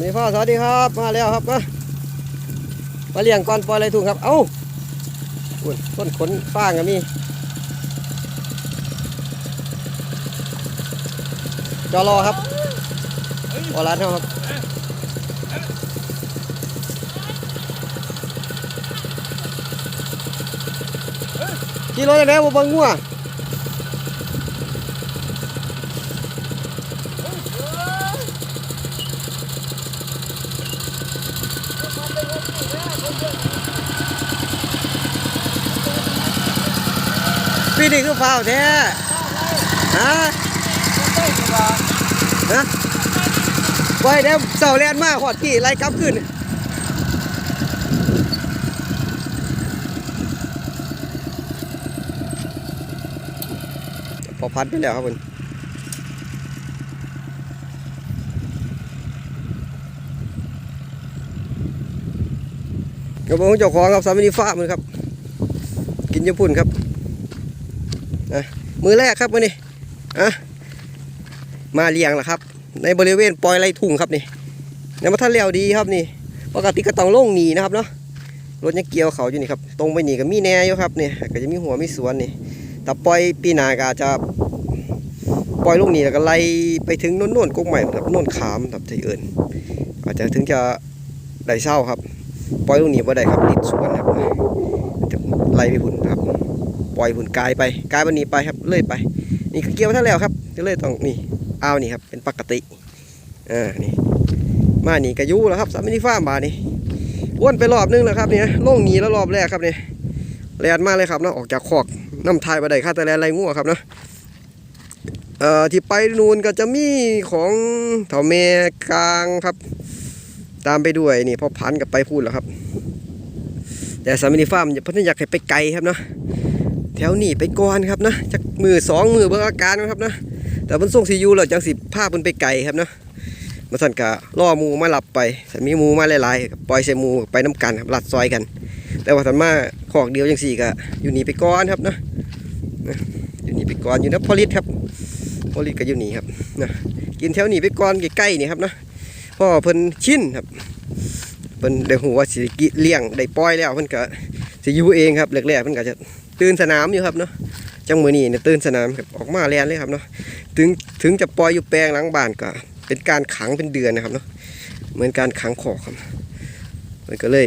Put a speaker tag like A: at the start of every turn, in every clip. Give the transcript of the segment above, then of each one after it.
A: นี่พ่อสวัสดีครับ มาแล้วครับมามาเลี้ยงก่อนปล่อยอะไรถุงครับ เอ้าอุ่นต้นขนฟางก็มีจอรอครับพอร้านเท่าครับขี่รถยังไงบ่เบังงัว นี้คือเฝ้าแท้ฮะฮะไว้เดี๋ยวเสาแลนมาหอดกี่ไล่กลับขึ้นพอพัดไปแล้วครับคุณกระบอกเจ้าของครับสามีฟ้ามือครับ กินญี่ปุ่นครับ มือแรกครับวันนี้อะมาเลี้ยงแล้วครับ ในบริเวณปล่อยไรทุ่งครับนี่ในมาท่านเลี้ยวดีครับนี่ปกติก็ต้องลงหนีนะครับเนาะรถยังเกี่ยวเขาอยู่นี่ครับตรงไปหนีก็มีแน่อยู่ครับนี่ก็จะมีหัวมีสวนนี่แต่ปล่อยปีนาก็จะปล่อยลงหนีแล้วก็ไล่ไปถึงโน่นโน่นกงใหม่ครับโน่นขามครับที่เอิญอาจจะถึงจะได้เศร้าครับ ปล่อยลงหนีบ่ได้ครับติดสวนครับจะไล่ไปพุ่นครับ ปล่อยผุนกายไปกายวันนี้ไปครับเลื่อยไป นี่เกี่ยวท่านแล้วครับก็เลยต้องนี่เอานี่ครับเป็นปกติอ่านี่มานี่กระยูแล้วครับสามมินิฟ้ามบานี่อ้วนไปรอบนึงแล้วครับเนี่ยล่งหนีแล้วรอบแรกครับเนี่ยแลนมาเลยครับเนาะออกจากคอกน้ำทายมาได้ค่าแต่แลนไรงัวครับเนาะเอ่อที่ไปนูนก็จะมีของเถาเมกลางครับ ตามไปด้วยนี่พอพันกับไปพูดแล้วครับ แต่สามมินิฟ้าร์มพิ่นอยากให้ไปไกลครับเนาะ แถวนี้ไปก่อนครับนะจากมือสองมือเบิ่งอาการก่อนครับนะแต่มันส่งซียูแล้วจังสิพาเพิ่นไปไกลครับเนาะมาสั่นกะล่อหมูมาหลับไปสันมีหมูมาหลายๆปล่อยใส่หมูไปน้กันครับลัดซอยกัน แต่ว่าสันมาขอกเดียวจังสี่ก็อยู่นี่ไปก่อนครับนะนะอยู่นี่ไปก่อนอยู่นะพอลิสครับพอลิสก็อยู่นี่ครับนะกินแถวนี้ไปก่อนใกล้ๆนี่ครับนะพ่อเพิ่นชินครับเพิ่นได้หูว่าสิกิเลี้ยงได้ปล่อยแล้วเพิ่นก็ สิอยู่เองครับแรกๆเพิ่นก็จะตื่นสนามอยู่ครับเนาะจังมือนี้เนี่ยตื่นสนามครับออกมาแลนเลยครับเนาะถึงถึงจะปล่อยอยู่แปลงหลังบ้านก็เป็นการขังเป็นเดือนนะครับเนาะเหมือนการขังขอกครับมันก็เลย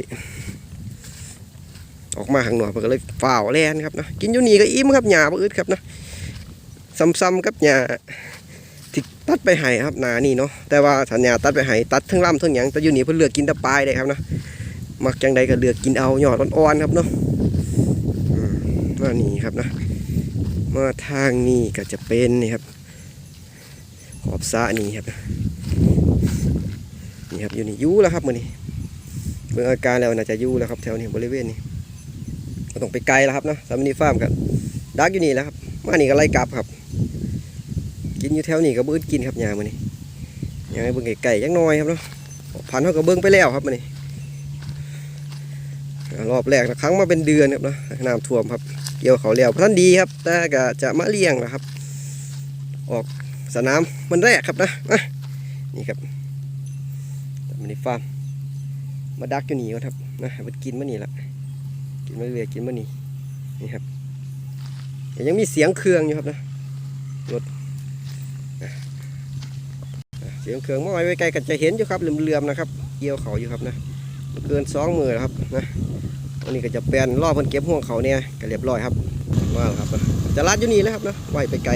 A: ออกมาข้างนอกมันก็เลยฝ่าวแลนครับเนาะกินอยู่นี่ก็อิ่มครับหญ้าบอึดครับเนาะซ้ำๆกับหญ้าที่ตัดไปให้ครับหนานี่เนาะแต่ว่าสัญญาตัดไปให้ตัดทั้งลำทั้งหยังแต่อยู่นี่เพิ่นเลือกกินตะปลายได้ครับเนาะ มักจังใดก็เลือกกินเอาหยอดอ่อนๆครับเนาะมานี่ครับนะมาทางนี้ก็จะเป็นนี่ครับ ขอบสะนี่ครับนี่ครับอยู่นี่ยูแล้วครับมือนี้เบื้องอาการแล้วน่าจะยูแล้วครับแถวนี้บริเวณนี้ก็ต้องไปไกลแล้วครับนะสามนีฟาร์มกันดักอยู่นี่แล้วครับมานี่ก็ไล่กลับครับ กินอยู่แถวนี้ก็บื้นกินครับยามือนี้ยังไงเบื้องไก่ยังน้อยครับเนาะพันธุ์เขาก็เบื้องไปแล้วครับมือนี้ รอบแรกนะครั้งมาเป็นเดือนครับนะน้ำท่วมครับเกี่ยวเขาเลี้ยวท่านดีครับแต่ก็จะมาเลี้ยงนะครับ ออกสนามมันแรกครับนะมานี่ครับมันในฟาร์มมาดักอยู่นี่ครับนะมันกินมานี่ละกินมาเรื่อยกินมานี่นี่ครับยังมีเสียงเครื่องอยู่ครับนะรถเสียงเครื่องมองไว้ไกลๆก็จะเห็นอยู่ครับเหลื่อมๆนะครับ เกี่ยวเขาอยู่ครับนะ เกินสองมือครับนะอันนี้ก็จะเป็นรอบเพิ่นเก็บห่วงเขาเนี่ยก็เรียบร้อยครับว่าวครับจะลัดอยู่นี่แล้วครับนะไหวไปไกล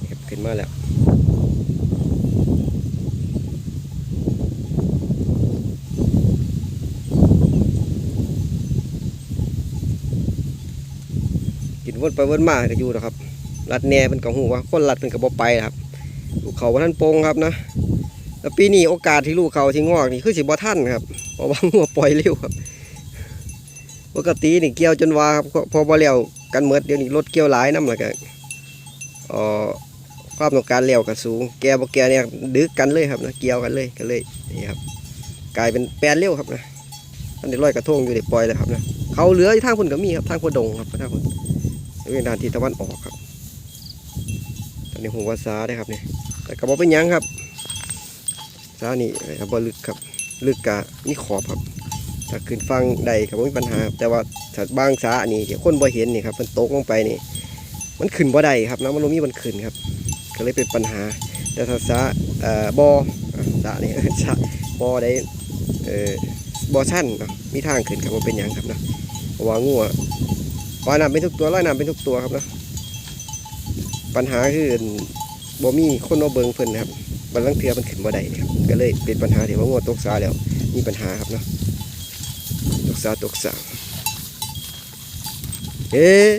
A: นี่ครับขึ้นมาแล้วกินวนไปวนมาก็อยู่นะครับรัดแหน่เป็นกับหูว่าคนรัดเป็นกับบ่ไปนะครับลูกเขาว่าท่านโปงครับนะ แล้วปีนี้โอกาสที่ลูกเขาที่งอกนี่คือสิบ่ท่านครับเพราะว่างัวปล่อยเร็วครับปกตินี่เกี่ยวจนว่าครับพอบ่เลี้ยวกันเมดเดี๋ยวนี้รถเกี่ยวหลายน้ำแล้วก็เอ่อความต้องการเลี้ยวก็สูง แกบ่แกเนี่ยดึกกันเลยครับนะเกี่ยวกันเลยก็เลยนี่ครับกลายเป็นแปลนเร็วครับนะอันนี้ร้อยกระทงอยู่ในปล่อยเลยครับนะเขาเหลือที่ทางคนก็มีครับทางคนดงครับทางคนเวียด้านที่ตะวันออกครับตอนนี้หัวซาได้ครับเนี่ยแต่กระบอกเป็นยังครับ สานี่ครับบ่ลึกครับลึกกะมีขอบครับ ถ้าขึ้นฟังใดก็บ่มีปัญหา แต่ว่าถ้าบางสานี่ที่คนบ่เห็นนี่ครับมันตกลงไปนี่ มันขึ้นบ่ได้ครับน้ำมันบ่มีมันขึ้นครับ ก็เลยเป็นปัญหา แต่ถ้าสาเอ่อบ่อะสานี่สาบ่ได้เอ่อบ่ชั้นมีทางขึ้นครับบ่าเป็นยังครับนะวางัวว่ายน้ำเป็นทุกตัวลอยน้ำเป็นทุกตัวครับนะปัญหาคือบ่มีคนมาเบิ่งเพิ่นครับ บางลังเทือมันขึ้นบ่ได้นะครับก็เลยเป็นปัญหาที่ว่างัวตกสาแล้วมีปัญหาครับเนาะตกสาตกสาเอ๊ะ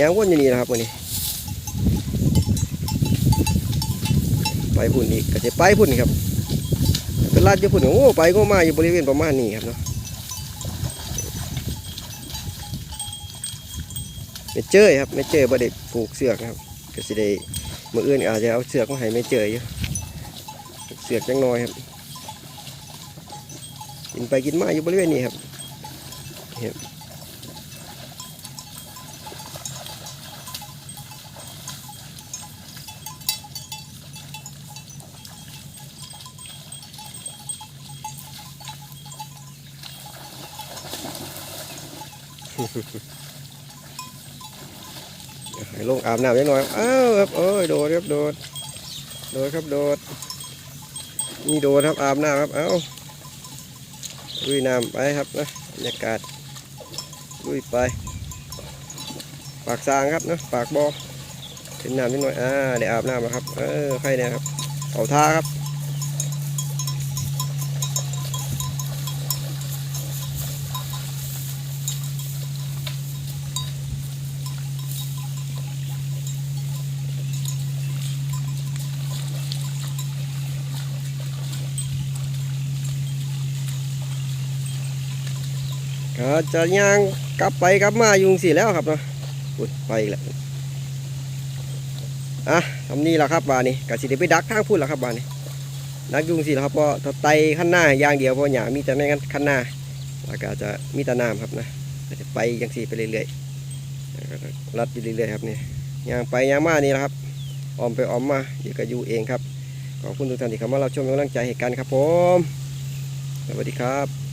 A: ยางวนอยู่นี่นะครับวันนี้ ไปพุ่นอีกก็จะไปพุ่นครับเป็นลาดอยู่พุ่นโอ้ไปก็มาอยู่บริเวณประมาณนี้ครับเนาะไม่เจอครับไม่เจอบ่ได้ผูกเสือกนะครับ ก็สิได้ มืออื่นอาจจะเอาเสือกมาให้ไม่เจออยู่เสือกจังน้อยครับ กินไปกินมาอยู่บริเวณนี้ครับครับ ให้ลงอาบน้ำจังน้อยอ้าวครับโอ้ยโดดครับโดดโดดครับโดดนี่โดดครับอาบน้ำครับเอ้าลุยน้ำไปครับนะบรรยากาศลุยไป ปากซางครับนะปากบอเป็นน้ำนิดหน่อยอ่าได้อาบน้ำแล้วครับเออใครเนี่ยครับเขาท่าครับ จะย่างกลับไปกลับมายุงสิแล้วครับเนาะอุ้ยไปอีกแล้วอะทำนี่แหละครับบานนี้กสิได้ไปดักทางพูดแล้วครับบานนี้ดักยุงสิแล้วครับเพราะไตขั้นหน้าย่างเดียวเพราะหยามีแต่ในขั้นหน้าแล้วก็จะมีต่น้ำครับนะจะไปยังสีไปเรื่อยๆรัดไปเรื่อยๆครับนี่ย่างไปย่างมานี่แหละครับออมไปออมมาเดี๋ยวก็อยู่เองครับขอบคุณทุกท่านที่เข้ามารับชมกำลังใจให้กันครับผม สวัสดีครับ